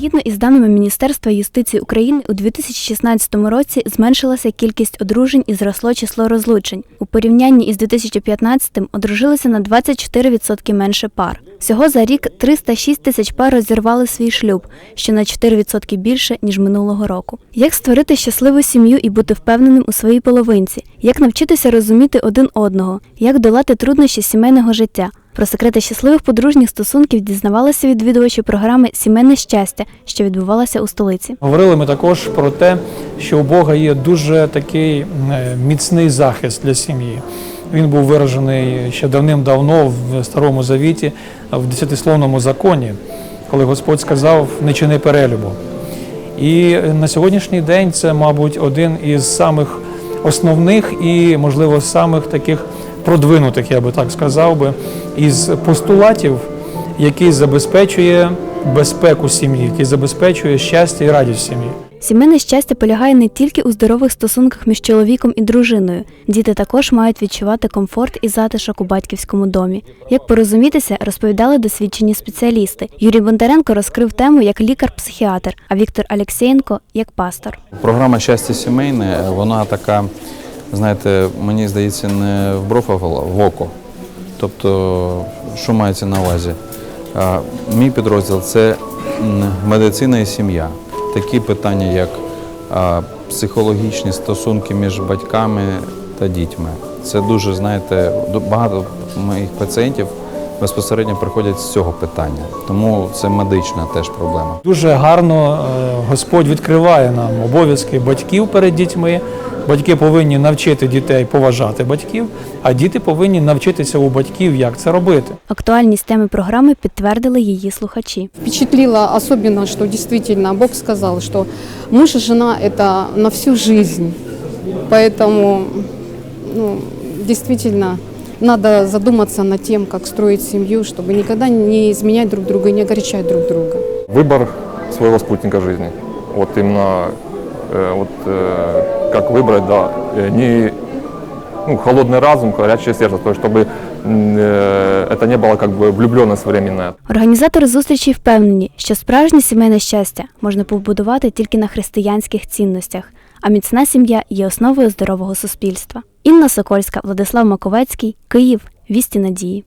Згідно із даними Міністерства юстиції України, у 2016 році зменшилася кількість одружень і зросло число розлучень. У порівнянні із 2015-м одружилося на 24% менше пар. Всього за рік 306 тисяч пар розірвали свій шлюб, що на 4% більше ніж минулого року. Як створити щасливу сім'ю і бути впевненим у своїй половинці? Як навчитися розуміти один одного? Як долати труднощі сімейного життя? Про секрети щасливих подружніх стосунків дізнавалися відвідувачі програми Сімейне щастя, що відбувалася у столиці. Говорили ми також про те, що у Бога є дуже такий е, міцний захист для сім'ї. Він був виражений ще давним-давно в Старому Завіті, в десятисловному законі, коли Господь сказав не чини перелюбу. І на сьогоднішній день це, мабуть, один із самих основних і, можливо, самих таких продвинутих, я би так сказав би, із постулатів, який забезпечує безпеку сім'ї, який забезпечує щастя і радість сім'ї. Сімейне щастя полягає не тільки у здорових стосунках між чоловіком і дружиною. Діти також мають відчувати комфорт і затишок у батьківському домі. Як порозумітися, розповідали досвідчені спеціалісти. Юрій Бондаренко розкрив тему як лікар-психіатр, а Віктор Алєксєєнко – як пастор. Програма щастя сімейне, вона така, знаєте, мені здається, не в бров, а в око. Тобто, що мається на увазі? Мій підрозділ це медицина і сім'я. Такі питання, як психологічні стосунки між батьками та дітьми. Це дуже, знаєте, багато моїх пацієнтів безпосередньо приходять з цього питання. Тому це медична теж проблема. Дуже гарно е, Господь відкриває нам обов'язки батьків перед дітьми. Батьки повинні навчити дітей поважати батьків, а діти повинні навчитися у батьків, як це робити. Актуальність теми програми підтвердили її слухачі. Впечатлило особенно, что действительно Бог сказал, что муж и жена – это на всю жизнь. Поэтому ну, действительно надо задуматься над тем, как строить семью, чтобы никогда не изменять друг друга и не огорчать друг друга. выбор своего спутника жизни. Вот именно э, вот, э, как выбрать, да, э, не ну, холодный разум, горячее сердце, то есть чтобы м, э, это не было как бы влюбленность временная. Організатори зустрічі впевнені, що справжнє сімейне щастя можна побудувати тільки на християнських цінностях, а міцна сім'я є основою здорового суспільства. Інна Сокольська, Владислав Маковецький, Київ, Вісті Надії.